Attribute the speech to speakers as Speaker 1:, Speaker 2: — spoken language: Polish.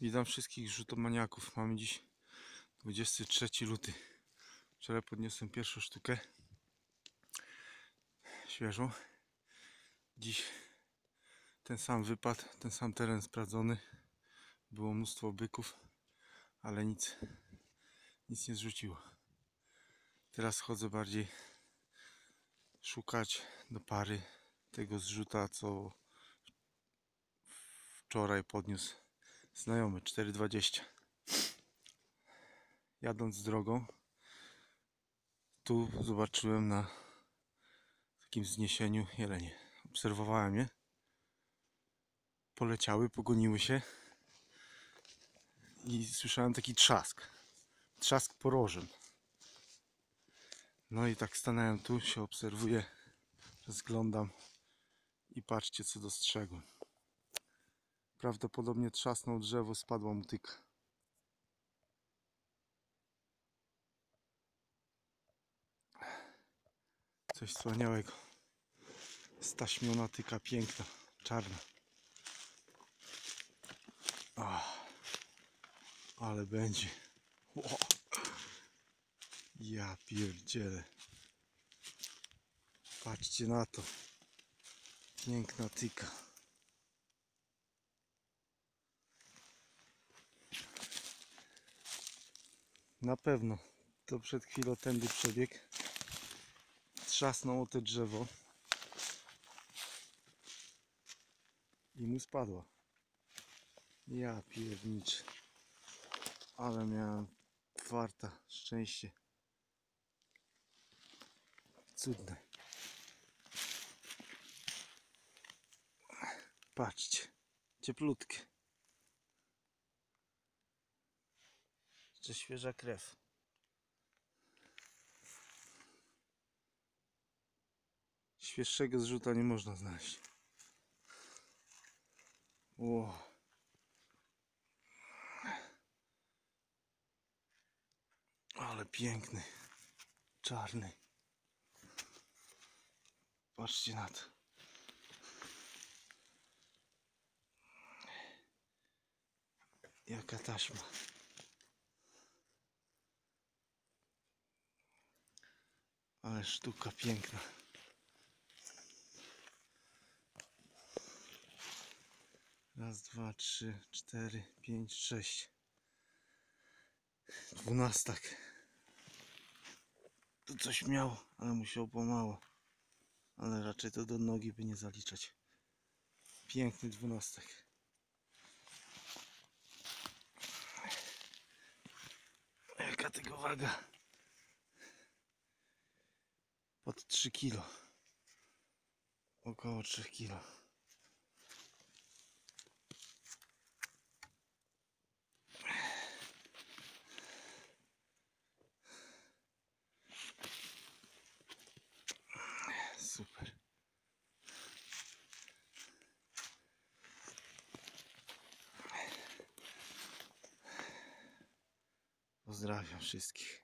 Speaker 1: Witam wszystkich rzutomaniaków. Mamy dziś 23 luty. Wczoraj podniosłem pierwszą sztukę. Świeżą. Dziś ten sam wypad, ten sam teren sprawdzony. Było mnóstwo byków, ale nic, nic nie zrzuciło. Teraz chodzę bardziej szukać do pary tego zrzuta, co wczoraj podniósł znajomy 4,20 jadąc drogą tu zobaczyłem na takim wzniesieniu jelenie. Obserwowałem je. Poleciały, pogoniły się i słyszałem taki trzask. Trzask porożem no i tak stanąłem tu, się obserwuję rozglądam i patrzcie co dostrzegłem Prawdopodobnie trzasnął drzewo, spadła mu tyka. Coś wspaniałego. Staśmiona tyka, piękna, czarna. Ach, ale będzie. Ło. Ja pierdzielę. Patrzcie na to. Piękna tyka. Na pewno. To przed chwilą tędy przebiegł. Trzasnął o to drzewo. I mu spadła. Ja pierniczę. Ale miałem farta, szczęście. Cudne. Patrzcie. Cieplutkie. Jeszcze świeża krew. Świeższego zrzuta nie można znaleźć. Ło. Ale piękny. Czarny. Patrzcie na to. Jaka taśma. Ale sztuka piękna. Raz, dwa, trzy, cztery, pięć, sześć. Dwunastak. Tu coś miał, ale musiał pomału. Ale raczej to do nogi by nie zaliczać. Piękny dwunastak. Jaka tego waga? Pod 3 kilo. Około 3 kilo. Super. Pozdrawiam wszystkich.